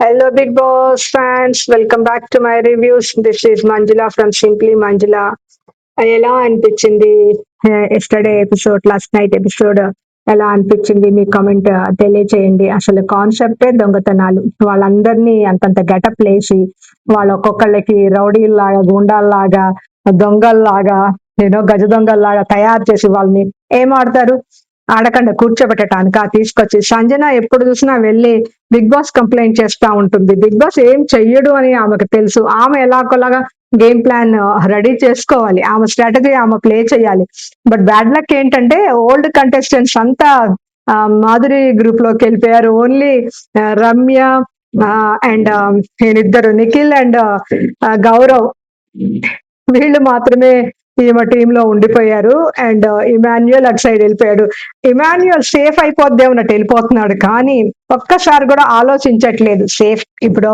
Hello Bigg Boss fans welcome back to my reviews this is Manjula from simply Manjula ఎలా అనిపించింది? Yesterday episode last night episode ఎలా అనిపించింది? మీ comment తెలియచేయండి. అసలు కాన్సెప్టే దొంగతనాలు. వాళ్ళందరినీ అంతంత గెటప్ లేసి వాళ్ళ ఒక్కొక్కళ్ళకి రౌడీల్లాగా గుండాల్లాగా దొంగల్లాగా ఏదో గజ దొంగల్లాగా తయారు చేసి వాళ్ళని ఏం ఆడతారు? ఆడకుండా కూర్చోబెట్టడానికి ఆ తీసుకొచ్చి సంజన ఎప్పుడు చూసినా వెళ్ళి బిగ్ బాస్ కంప్లైంట్ చేస్తా ఉంటుంది. బిగ్ బాస్ ఏం చెయ్యడు అని ఆమెకు తెలుసు. ఆమె ఎలాగోలాగా గేమ్ ప్లాన్ రెడీ చేసుకోవాలి. ఆమె స్ట్రాటజీ ఆమె ప్లే చేయాలి బట్ బ్యాడ్ లక్ ఏంటంటే ఓల్డ్ కంటెస్టెంట్స్ అంతా మాధురి గ్రూప్లోకి వెళ్ళిపోయారు. ఓన్లీ రమ్య అండ్ నేనిద్దరు నిఖిల్ అండ్ గౌరవ్. వీళ్ళు మాత్రమే ఈమె టీమ్లో ఉండిపోయారు. అండ్ ఇమాన్యుయల్ uh, అటు సైడ్ వెళ్ళిపోయాడు. ఇమాన్యుయల్ సేఫ్ అయిపోద్ది అన్నట్టు వెళ్ళిపోతున్నాడు. కానీ ఒక్కసారి కూడా ఆలోచించట్లేదు. సేఫ్ ఇప్పుడు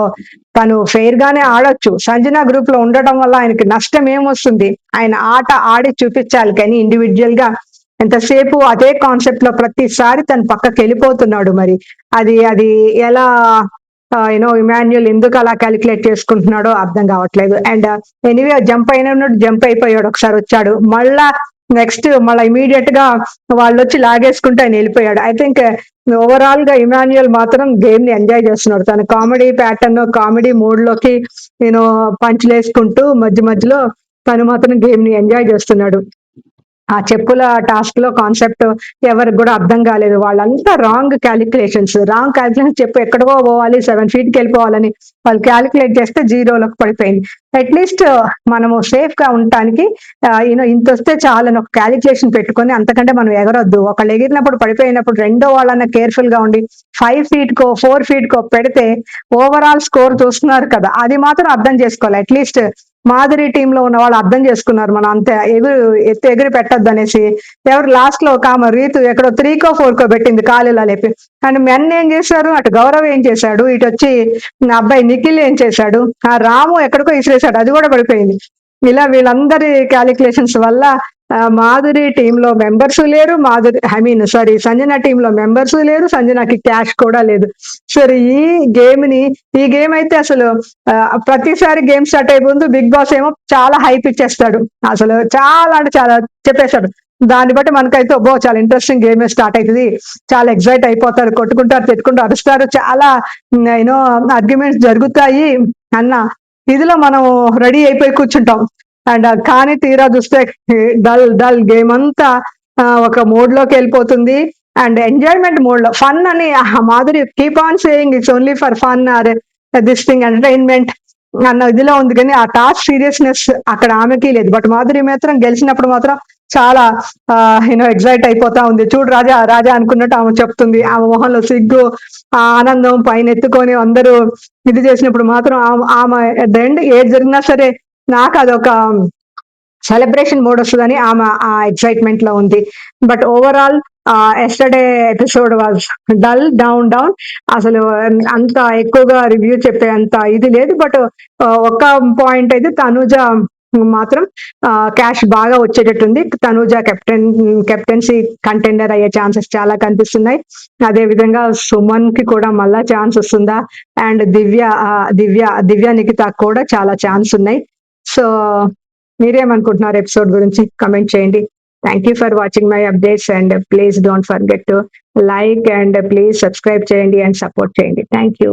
తను ఫెయిర్ గానే ఆడొచ్చు. సంజన గ్రూప్లో ఉండటం వల్ల ఆయనకి నష్టం ఏమొస్తుంది? ఆయన ఆట ఆడి చూపించాలి కానీ ఇండివిజువల్గా ఎంతసేపు అదే కాన్సెప్ట్లో ప్రతిసారి తను పక్కకి వెళ్ళిపోతున్నాడు మరి. అది అది ఎలా యూనో ఇమాన్యుల్ ఎందుకు అలా క్యాలిక్యులేట్ చేసుకుంటున్నాడో అర్థం కావట్లేదు. అండ్ ఎనీవే జంప్ అయిన జంప్ అయిపోయాడు ఒకసారి వచ్చాడు. మళ్ళా నెక్స్ట్ మళ్ళీ ఇమీడియట్గా వాళ్ళు వచ్చి లాగేసుకుంటే ఆయన వెళ్ళిపోయాడు. ఐ థింక్ ఓవరాల్గా ఇమాన్యుయల్ మాత్రం గేమ్ని ఎంజాయ్ చేస్తున్నాడు. తన కామెడీ ప్యాటర్న్ కామెడీ మూడ్లోకి నేను పంచులేసుకుంటూ మధ్య మధ్యలో తను మాత్రం గేమ్ని ఎంజాయ్ చేస్తున్నాడు. ఆ చెప్పుల టాస్క్లో కాన్సెప్ట్ ఎవరికి కూడా అర్థం కాలేదు. వాళ్ళంతా రాంగ్ క్యాలిక్యులేషన్స్ రాంగ్ క్యాలిక్యులేషన్ చెప్పు ఎక్కడికో పోవాలి సెవెన్ ఫీట్కి వెళ్ళిపోవాలని వాళ్ళు క్యాలిక్యులేట్ చేస్తే జీరోలోకి పడిపోయింది. అట్లీస్ట్ మనము సేఫ్గా ఉండటానికి యూనో ఇంత వస్తే చాలని ఒక క్యాలిక్యులేషన్ పెట్టుకొని అంతకంటే మనం ఎగరొద్దు. ఒకళ్ళు ఎగిరినప్పుడు పడిపోయినప్పుడు రెండో వాళ్ళన్న కేర్ఫుల్గా ఉండి ఫైవ్ ఫీట్ కో ఫోర్ ఫీట్ కో పెడితే ఓవరాల్ స్కోర్ చూస్తున్నారు కదా. అది మాత్రం అర్థం చేసుకోవాలి. అట్లీస్ట్ మాదిరి టీమ్లో ఉన్న వాళ్ళు అర్థం చేసుకున్నారు మనం అంత. ఎగురు ఎత్తు ఎగిరి పెట్టద్దు అనేసి. ఎవరు లాస్ట్లో ఒక ఆమె రీతు ఎక్కడో త్రీ కో ఫోర్ కో పెట్టింది కాలులా లేపి. అండ్ మెన్ ఏం చేశారు అటు గౌరవ్ ఏం చేశాడు? ఇటు వచ్చి నా అబ్బాయి నిఖిల్ ఏం చేశాడు? ఆ రాము ఎక్కడికో ఇసిరేశాడు. అది కూడా పడిపోయింది. ఇలా వీళ్ళందరి క్యాలిక్యులేషన్స్ వల్ల మాధురి టీమ్లో మెంబర్స్ లేరు. Madhuri I mean sorry Sanjana టీమ్లో మెంబర్స్ లేరు. సంజనకి క్యాష్ కూడా లేదు. సరే ఈ గేమ్ని ఈ గేమ్ అయితే అసలు ప్రతిసారి గేమ్ స్టార్ట్ అయిపోతుంది బిగ్ బాస్ ఏమో చాలా హైప్ ఇచ్చేస్తాడు. అసలు చాలా అంటే చాలా చెప్పేశాడు దాన్ని బట్టి మనకైతే ఓ చాలా ఇంట్రెస్టింగ్ గేమ్ స్టార్ట్ అవుతుంది. చాలా ఎక్సైట్ అయిపోతారు. కొట్టుకుంటారు తిట్టుకుంటారు అరుస్తారు. చాలా యూనో ఆర్గ్యుమెంట్స్ జరుగుతాయి అన్న ఇదిలో మనం రెడీ అయిపోయి కూర్చుంటాం. అండ్ కానీ తీరా చూస్తే డల్ డల్ గేమ్ అంతా ఆ, ఒక మోడ్లోకి వెళ్ళిపోతుంది. అండ్ ఎంజాయ్మెంట్ మోడ్లో ఫన్ అని Madhuri keep on saying it's only for fun or this thing entertainment అన్న ఇదిలో ఉంది. కానీ ఆ టాస్క్ సీరియస్నెస్ అక్కడ ఆమెకి లేదు. బట్ మాధురి మాత్రం గెలిచినప్పుడు మాత్రం చాలా యూనో ఎగ్జైట్ అయిపోతా ఉంది. చూడు రాజా రాజా అనుకున్నట్టు ఆమె చెప్తుంది. ఆమె మొహంలో సిగ్గు ఆ ఆనందం పైన ఎత్తుకొని అందరూ ఇది చేసినప్పుడు మాత్రం ఆమె- ఆమె at ఏది జరిగినా సరే నాకు అదొక సెలబ్రేషన్ మోడ్ వస్తుందని ఆమె ఆ ఎక్సైట్మెంట్లో ఉంది. But overall yesterday episode was dull down down అసలు అంత ఎక్కువగా రివ్యూ చెప్పే అంత ఇది లేదు. బట్ ఒక్క పాయింట్ అయితే తనుజ మాత్రం క్యాష్ బాగా వచ్చేటట్టుంది. తనుజ కెప్టెన్ కెప్టెన్సీ కంటెండర్ అయ్యే ఛాన్సెస్ చాలా కనిపిస్తున్నాయి. అదే విధంగా సుమన్కి కూడా మళ్ళా ఛాన్స్ వస్తుందా? అండ్ దివ్య దివ్య దివ్య నిఖిత కూడా చాలా ఛాన్స్ ఉన్నాయి. సో మీరేమనుకుంటున్నారు ఎపిసోడ్ గురించి? కమెంట్ చేయండి. Thank you for watching my updates and please don't forget to like and please subscribe చేయండి అండ్ సపోర్ట్ చేయండి. Thank you